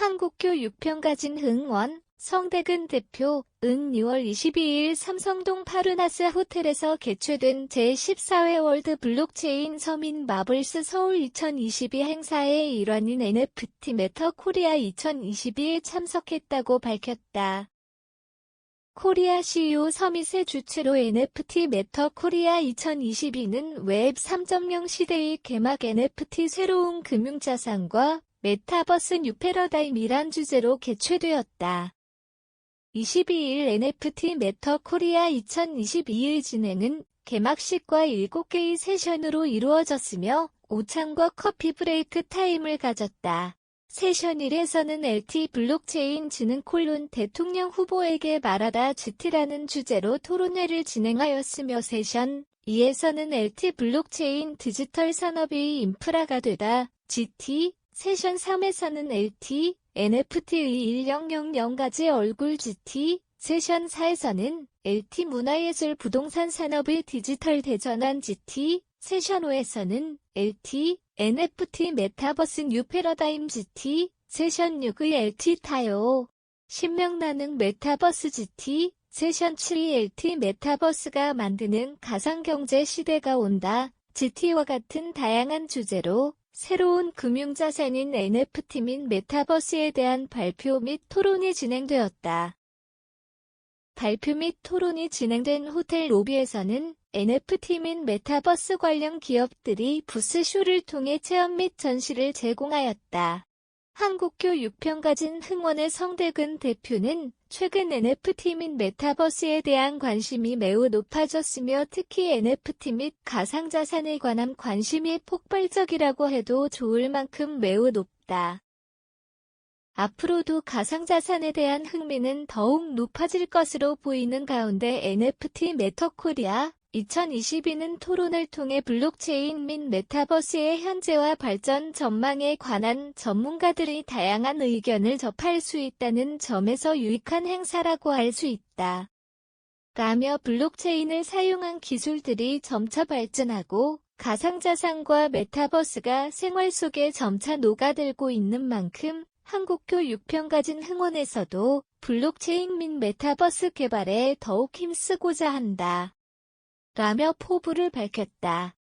한국교육평가진 흥원, 성대근 대표, 은 6월 22일 삼성동 파르나스 호텔에서 개최된 제14회 월드 블록체인 서민 마블스 서울 2022 행사의 일환인 NFT 메터 코리아 2022에 참석했다고 밝혔다. 코리아 CEO 서밋의 주최로 NFT 메터 코리아 2022는 웹 3.0 시대의 개막 NFT 새로운 금융자산과 메타버스 뉴 패러다임이란 주제로 개최되었다. 22일 NFT 메터 코리아 2022의 진행은 개막식과 7개의 세션으로 이루어졌으며 오찬과 커피 브레이크 타임을 가졌다. 세션 1에서는 LT 블록체인 진흥 콜론 대통령 후보에게 말하다 GT라는 주제로 토론회를 진행하였으며 세션 2에서는 LT 블록체인 디지털 산업의 인프라가 되다 GT 세션 3에서는 LT NFT의 1000가지 얼굴 GT 세션 4에서는 LT 문화예술 부동산 산업의 디지털 대전환 GT 세션 5에서는 LT NFT 메타버스 뉴 패러다임 GT 세션 6의 LT 타요 신명나는 메타버스 GT 세션 7의 LT 메타버스가 만드는 가상경제 시대가 온다. GT와 같은 다양한 주제로 새로운 금융자산인 NFT 및 메타버스에 대한 발표 및 토론이 진행되었다. 발표 및 토론이 진행된 호텔 로비에서는 NFT 및 메타버스 관련 기업들이 부스쇼를 통해 체험 및 전시를 제공하였다. 한국교육평가진 흥원의 성대근 대표는 최근 NFT 및 메타버스에 대한 관심이 매우 높아졌으며 특히 NFT 및 가상자산에 관한 관심이 폭발적이라고 해도 좋을 만큼 매우 높다. 앞으로도 가상자산에 대한 흥미는 더욱 높아질 것으로 보이는 가운데 NFT 메터코리아 2022는 토론을 통해 블록체인 및 메타버스의 현재와 발전 전망에 관한 전문가들의 다양한 의견을 접할 수 있다는 점에서 유익한 행사라고 할 수 있다. 라며 블록체인을 사용한 기술들이 점차 발전하고 가상자산과 메타버스가 생활 속에 점차 녹아들고 있는 만큼 한국교육평가진 흥원에서도 블록체인 및 메타버스 개발에 더욱 힘쓰고자 한다. 라며 포부를 밝혔다.